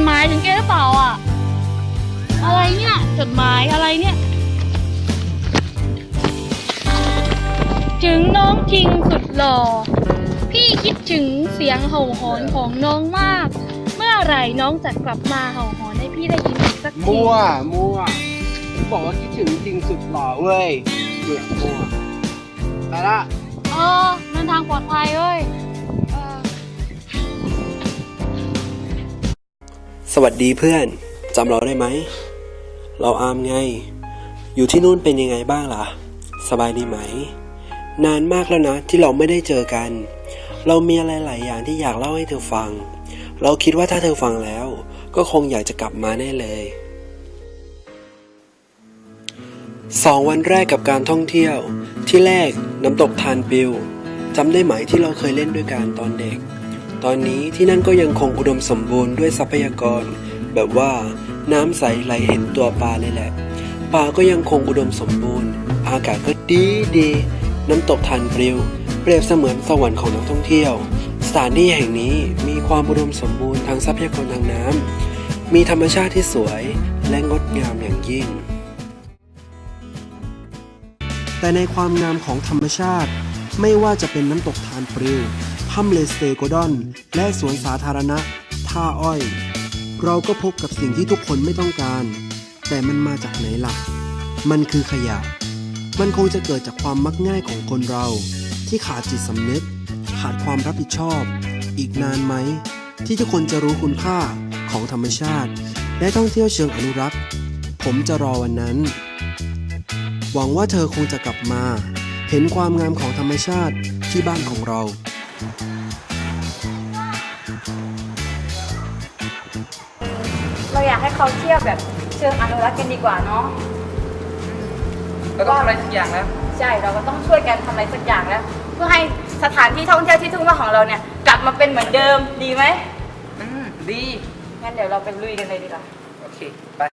ดหมายถึงแกหรือเปล่าอะ อะไรเนี่ย จดหมายอะไรเนี่ย ถึงน้องทิงสุดหล่อ พี่คิดถึงเสียงเห่าหอนของน้องมาก เมื่อไหร่น้องจะกลับมาเห่าหอนให้พี่ได้ยินอีกสักทีมั่ว มั่วบอกว่าคิดถึงจริงสุดหล่อเว้ยเบื่อมั่วไปละ เออเดินทางปลอดภัยเว้ย สวัสดีเพื่อนจำเราได้ไหม เราอามไง อยู่ที่นู่นเป็นยังไงบ้างล่ะ สบายดีไหม นานมากแล้วนะที่เราไม่ได้เจอกัน เรามีอะไรหลายอย่างที่อยากเล่าให้เธอฟัง เราคิดว่าถ้าเธอฟังแล้ว ก็คงอยากจะกลับมาแน่เลยสองวันแรกกับการท่องเที่ยว ที่แรกน้ำตกทานปิวจำได้ไหมที่เราเคยเล่นด้วยกันตอนเด็ก ตอนนี้ที่นั่นก็ยังคงอุดมสมบูรณ์ด้วยทรัพยากร แบบว่าน้ำใสไหลเห็นตัวปลาเลยแหละปลาก็ยังคงอุดมสมบูรณ์ อากาศก็ดีดี น้ำตกทานปลิว เปรียบเสมือนสวรรค์ของนักท่องเที่ยว สถานที่แห่งนี้มีความอุดมสมบูรณ์ทางทรัพยากรทางน้ำมีธรรมชาติที่สวยและงดงามอย่างยิ่ง แต่ในความงามของธรรมชาติ ไม่ว่าจะเป็นน้ำตกทานปลิว ถ้ำเลสเตโกดอน และสวนสาธารณะ ท่าอ้อย เราก็พบกับสิ่งที่ทุกคนไม่ต้องการ แต่มันมาจากไหนล่ะ มันคือขยะ มันคงจะเกิดจากความมักง่ายของคนเรา ที่ขาดจิตสำนึก ขาดความรับผิดชอบ อีกนานไหม ที่ทุกคนจะรู้คุณค่าของธรรมชาติ และท่องเที่ยวเชิงอนุรักษ์ ผมจะรอวันนั้น หวังว่าเธอคงจะกลับมา เห็นความงามของธรรมชาติที่บ้านของเรา เราอยากให้เขาเที่ยวแบบเชิงอนุรักษ์กันดีกว่าเนาะเราต้องทำอะไรสักอย่างแล้วใช่เราก็ต้องช่วยกันทำอะไรสักอย่างแล้ว เพื่อให้สถานที่ท่องเที่ยวที่ทุ่งว่าของเราเนี่ย กลับมาเป็นเหมือนเดิมดีไหมอืมดีงั้นเดี๋ยวเราไปลุยกันเลยดีกว่าโอเค ไป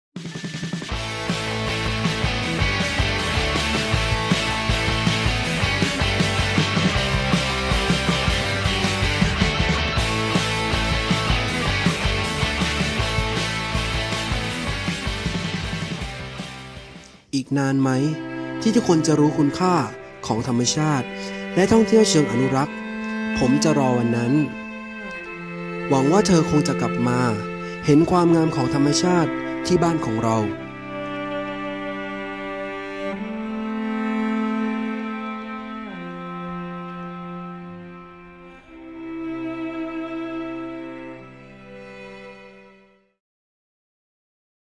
อีกนานไหม ที่ทุกคนจะรู้คุณค่าของธรรมชาติ และท่องเที่ยวเชิงอนุรักษ์ ผมจะรอวันนั้น หวังว่าเธอคงจะกลับมา เห็นความงามของธรรมชาติที่บ้านของเรา